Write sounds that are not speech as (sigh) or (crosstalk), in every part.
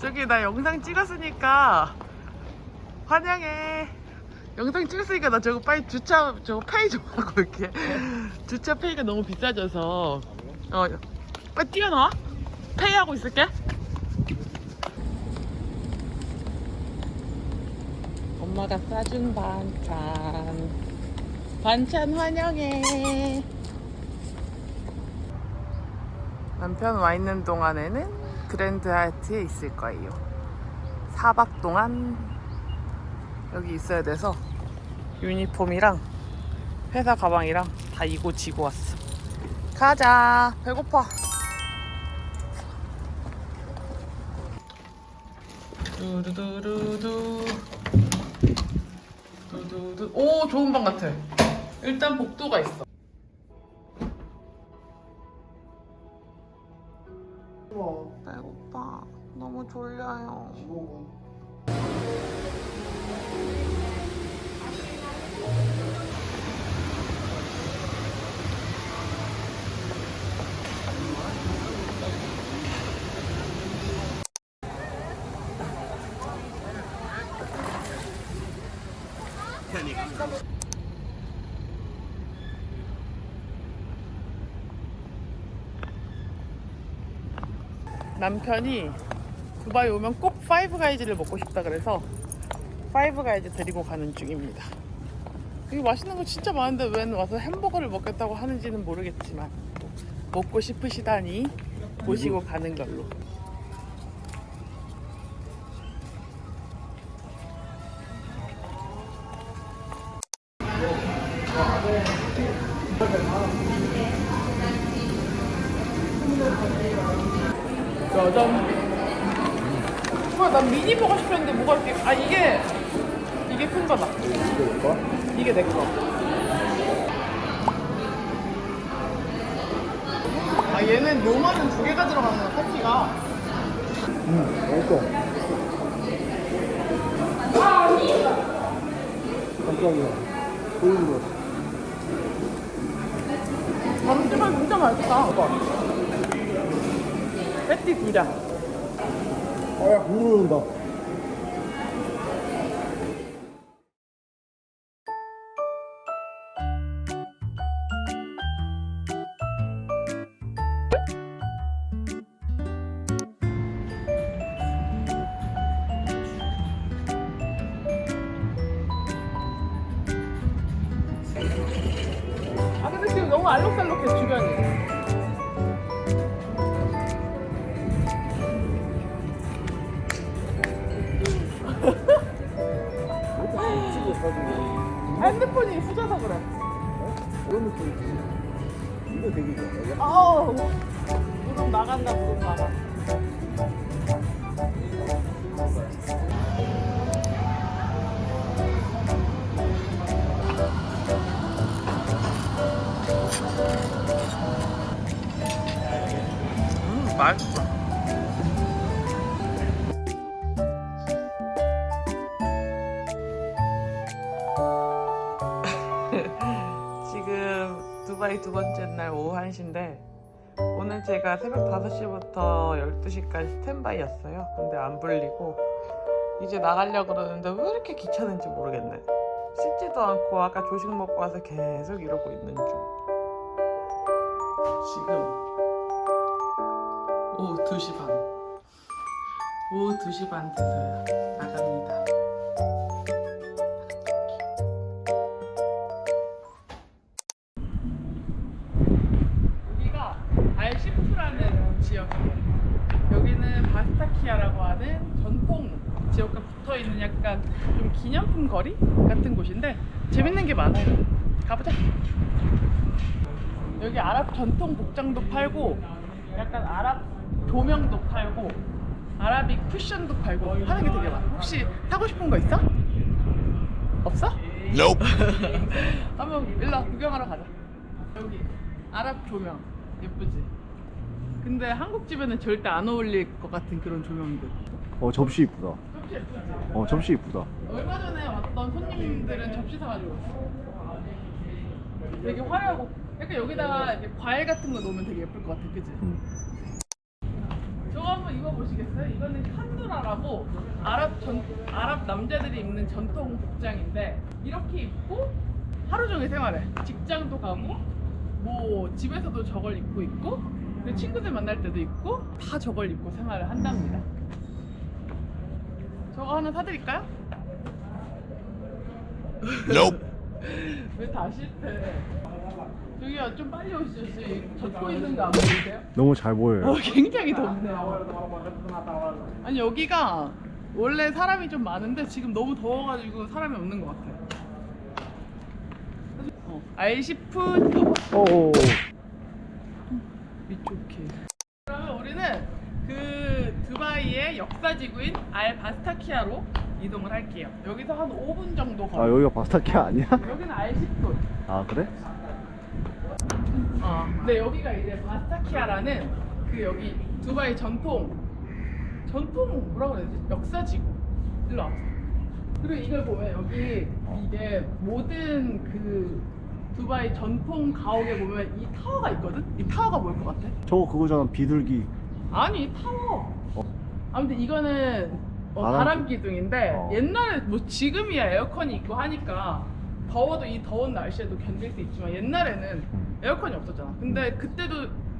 저기 나 영상 찍었으니까 환영해. 영상 찍었으니까 나 저거 빨리 주차 저거 페이 좀 하고 올게. 주차 페이가 너무 비싸져서 어 빨리 뛰어나와. 페이 하고 있을게. 엄마가 싸준 반찬. 반찬 환영해. 남편 와 있는 동안에는 그랜드 하이트에 있을 거예요. 4박 동안 여기 있어야 돼서 유니폼이랑 회사 가방이랑 다 이고 지고 왔어. 가자. 배고파. 두두두두두. 두두두. 오, 좋은 방 같아. 일단 복도가 있어. 졸려요. 남편이 두바이 오면 꼭 파이브 가이즈를 먹고 싶다 그래서 파이브 가이즈 데리고 가는 중입니다. 여기 맛있는 거 진짜 많은데 왜 와서 햄버거를 먹겠다고 하는지는 모르겠지만 먹고 싶으시다니 모시고 가는 걸로. 짜잔. 뭐야, 난 미니 먹고 싶었는데 뭐가 이렇게 아 이게 이게 큰 거다. 이게 내 거. 아 얘는 요만한 두 개가 들어가는 거야 패티가. 응, 맛있어. 깜짝이야. 보이는 거. 잠시만 진짜 맛있다. 패티 두 장. 아, 야, 국물 온다. 아 근데 지금 너무 알록달록해 주변이. 나간다 무릎 나가. 음 맛있어. (laughs) 지금 두바이 두 번째 날 오후 1시인데 오늘 제가 새벽 5시부터 12시까지 스탠바이였어요. 근데 안 불리고 이제 나가려고 그러는데 왜 이렇게 귀찮은지 모르겠네. 씻지도 않고 아까 조식 먹고 와서 계속 이러고 있는 중. 지금 오후 2시 반. 오후 2시 반 돼서요. 나갑니다. 알시프라는 지역이에요. 여기는 바스타키아라고 하는 전통 지역과 붙어 있는 약간 좀 기념품 거리 같은 곳인데 재밌는 게 많아요. 가보자. 여기 아랍 전통 복장도 팔고 약간 아랍 조명도 팔고 아랍이 쿠션도 팔고 하는 게 되게 많아. 혹시 사고 싶은 거 있어? 없어? Nope. (laughs) 한번 일로 구경하러 가자. 여기 아랍 조명 예쁘지? 근데 한국 집에는 절대 안 어울릴 것 같은 그런 조명들. 어, 접시 이쁘다. 접시 예쁘지? 어, 접시 이쁘다. 얼마 전에 왔던 손님들은 접시 사가지고 왔어. 되게 화려하고 약간 여기다가 이렇게 과일 같은 거 놓으면 되게 예쁠 것 같아, 그지? 응. 저거 한번 한번 입어보시겠어요? 이거는 칸두라라고 아랍 전 아랍 남자들이 입는 전통 복장인데 이렇게 입고 하루 종일 생활해. 직장도 가고 뭐 집에서도 저걸 입고 있고 그리고 친구들 만날 때도 입고 다 저걸 입고 생활을 한답니다. 저거 하나 사드릴까요? (laughs) 왜다 싫대? 저기요 좀 빨리 오시죠. 지금 젖고 있는 거 안 보이세요? 너무 잘 보여요. 어, 굉장히 덥네요. 아니 여기가 원래 사람이 좀 많은데 지금 너무 더워가지고 사람이 없는 것 같아요. 어, 알시프 오. 위쪽해. 그러면 우리는 그 두바이의 역사지구인 알 바스타키아로 이동을 할게요. 여기서 한 5분 정도. 아 여기가 바스타키아 아니야? 여기는 알시프. 아 그래? 어. 근데 여기가 이제 바스타키아라는 그 여기 두바이 전통 전통 뭐라 그래야 되지? 역사지구. 일로 와. 그리고 이걸 보면 여기 이게 모든 그 두바이 전통 가옥에 보면 이 타워가 있거든? 이 타워가 뭘 것 같아? 저거 그거잖아 비둘기. 아니 이 타워. 어. 아무튼 이거는 어, 바람 바람 기둥인데 어. 옛날에 뭐 지금이야 에어컨이 있고 하니까 더워도 이 더운 날씨에도 견딜 수 있지만 옛날에는 음. 에어컨이 없었잖아. 근데 그때도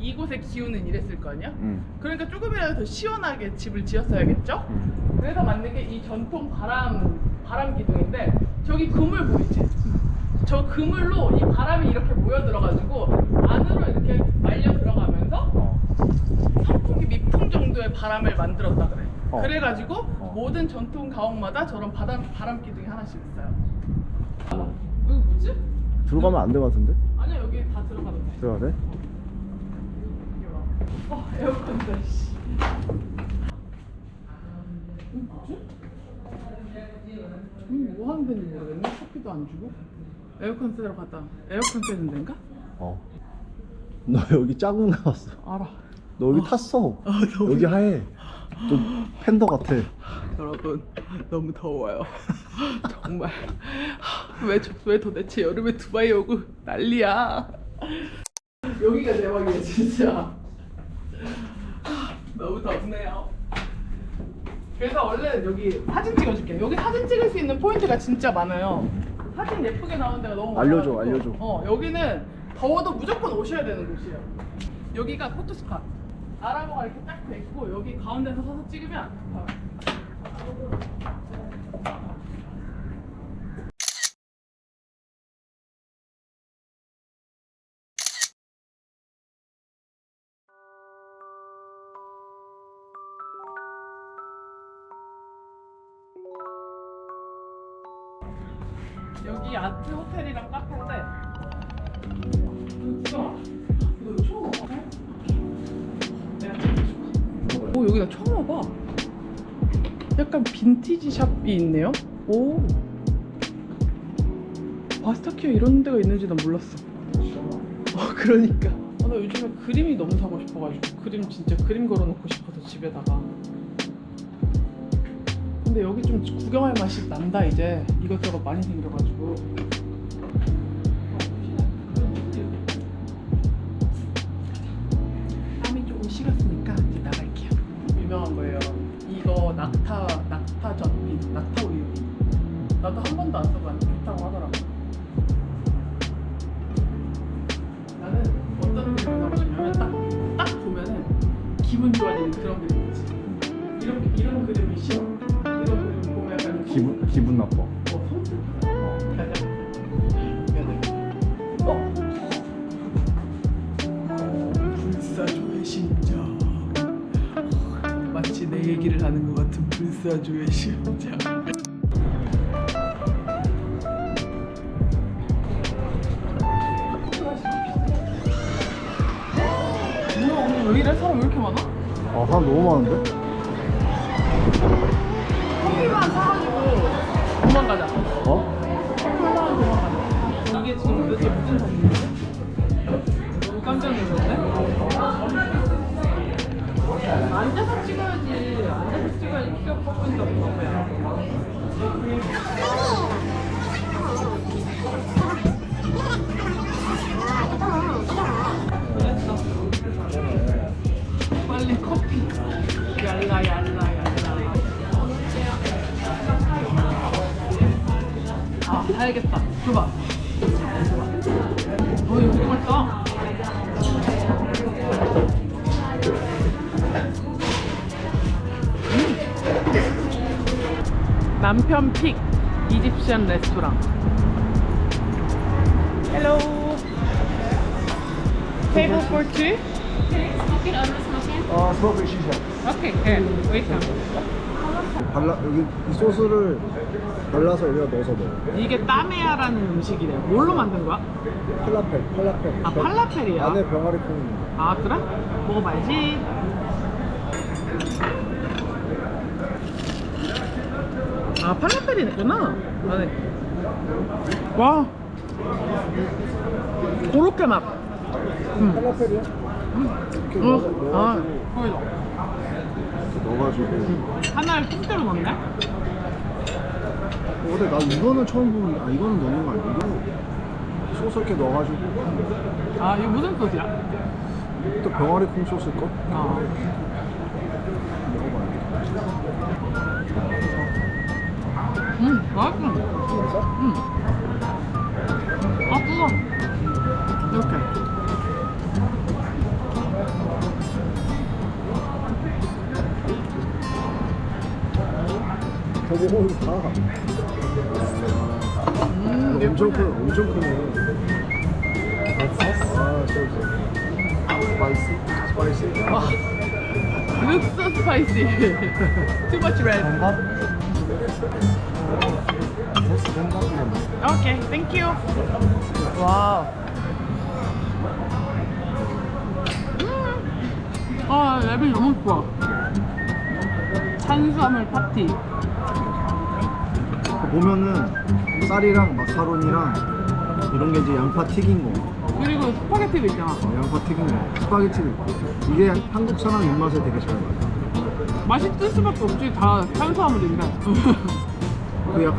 이곳의 기후는 이랬을 거 아니야? 응. 그러니까 조금이라도 더 시원하게 집을 지었어야겠죠? 응. 그래서 만든 게 이 전통 바람 바람 기둥인데 저기 그물 보이지? 저 그물로 이 바람이 이렇게 모여 들어가지고 안으로 이렇게 말려 들어가면서 어. 선풍기 밑풍 정도의 바람을 만들었다 그래. 어. 그래가지고 어. 모든 전통 가옥마다 저런 바람 바람 기둥이 하나씩 있어요. 봐봐. 여기 뭐지? 들어가면 안 될 것 같은데? 아니야 여기 다 들어가도 돼. 들어가 돼? 어, 에어컨다, 씨. 이거 뭐지? 이거 뭐 하는 데인지 모르겠네. 커피도 안 주고. 에어컨 쐬러 갔다. 에어컨 쐬는 데인가? 어. 너 여기 짜증 나왔어. 알아. 너 여기 탔어. 너무- 여기 하얘. 좀 팬더 같아. 여러분, 너무 더워요. (laughs) 정말. 왜, 저- 왜 도대체 여름에 두바이 오고 난리야. 여기가 대박이야, 진짜. 너무 덥네요. 그래서 얼른 여기 사진 찍어줄게. 여기 사진 찍을 수 있는 포인트가 진짜 많아요. 사진 예쁘게 나오는 데가 너무 알려줘, 많아가지고. 알려줘. 어, 여기는 더워도 무조건 오셔야 되는 곳이에요. 여기가 포토스팟. 아라모가 이렇게 딱 돼 있고 여기 가운데서 서서 찍으면 봐요. 여기 오 여기 나 처음 와봐 약간 빈티지 샵이 있네요. 오. 바스타키아 이런 데가 있는지 난 몰랐어. 어 그러니까. 아, 나 요즘에 그림이 너무 사고 싶어가지고 그림 진짜 그림 걸어놓고 싶어서 집에다가. 근데 여기 좀 구경할 맛이 난다 이제. 이것저것 많이 생겨가지고. 땀이 조금 식었으니까 낙타 낙타 전비 낙타 우유 나도 한 번도 안 써봤는데 좋다고 하더라고. 나는 어떤 하고 싶냐면 딱, 딱 보면은 기분 좋아지는 그런 그림이지. 이런, 이런 그림이 싫어. 이런 그림 보면 약간 기분 기분 나빠. 불사조의 심장. 뭐야 오늘 왜 이래? 사람 왜 이렇게 많아? 아 사람 너무 많은데? 커피만 사가지고 도망가자. 어? 커피만 사가지고 도망가자. 이게 지금 도대체 무슨 사진이지? 너무 깜짝 놀랐네. 앉아서 찍어야지. 앉아서 찍어야지 키가 커 보인다고 너무야. 그랬어. 빨리 얄라 아 줘봐 이집션 레스토랑 헬로 테이블 for two? 아 스모크 시샤 오케이, 네, 웨이터 발라 여기 이 소스를 발라서 여기다 넣어서 먹어 이게 따메야라는 음식이래. 뭘로 만든 거야? 팔라펠 팔라펠 아, 병- 팔라펠이야? 안에 병아리 콩 아, 그래? 먹어봐야지. 아, 팔라펠이 있구나. 안에. 와. 고로케 맛. 음. 팔라펠이야? 이렇게 어, 아, 넣어가지고 하나를 통째로 넣네? 어, 근데 나 이거는 처음 보는 아 이거는 넣는 거 아니야? 이거 소스 이렇게 넣어가지고 아, 이거 무슨 소스야? 또 병아리 콩 소스일 거 아. 음, 맛있어. 음. 아, 뜨거. 이렇게. 어, 이거 다 음, 엄청 예쁘네. 크 엄청 크네 아 소스 스파이시 스파이시 와, looks so spicy. (laughs) Too much red. Okay, thank you. 와우. 음. 아, 랩이 너무 좋아. 탄수화물 파티. 보면은 쌀이랑 마카로니랑 이런 게 이제 양파 튀긴 거 그리고 스파게티도 있잖아. 어, 양파 튀긴 거 스파게티도 있고 이게 한국 사람 입맛에 되게 잘 맞아 맛있을 수밖에 없지. 다 탄수화물인데. (laughs) 그약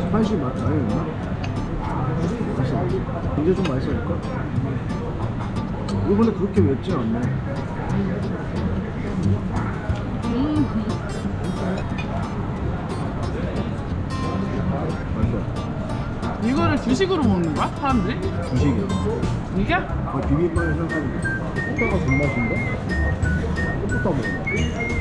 스파이시 맛 있나? 맛있어 이제 좀 맛있어질까? 이거 근데 그렇게 맵지 않네 음. 맛있어 이거를 주식으로 먹는 거야? 사람들이? 주식이야 이게? 거의 비빔밥에 생각하는 꽃다가 존맛인데? 꽃부터 먹어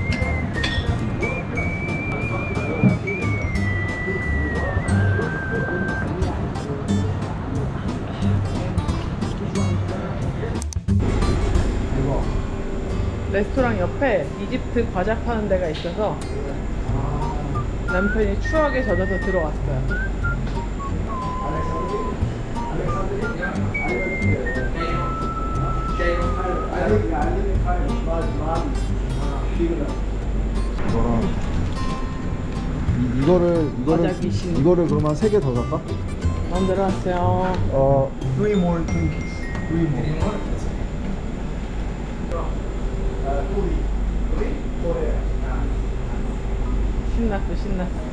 레스토랑 옆에 이집트 과자 파는 데가 있어서 남편이 추억에 젖어서 들어왔어요. 이거랑 이, 이거를 이거를 과자 귀신. 이거를 그러면 세 개더 살까? 만들어 왔어요. 어, three more cookies. Three more. 신났어, 신났어.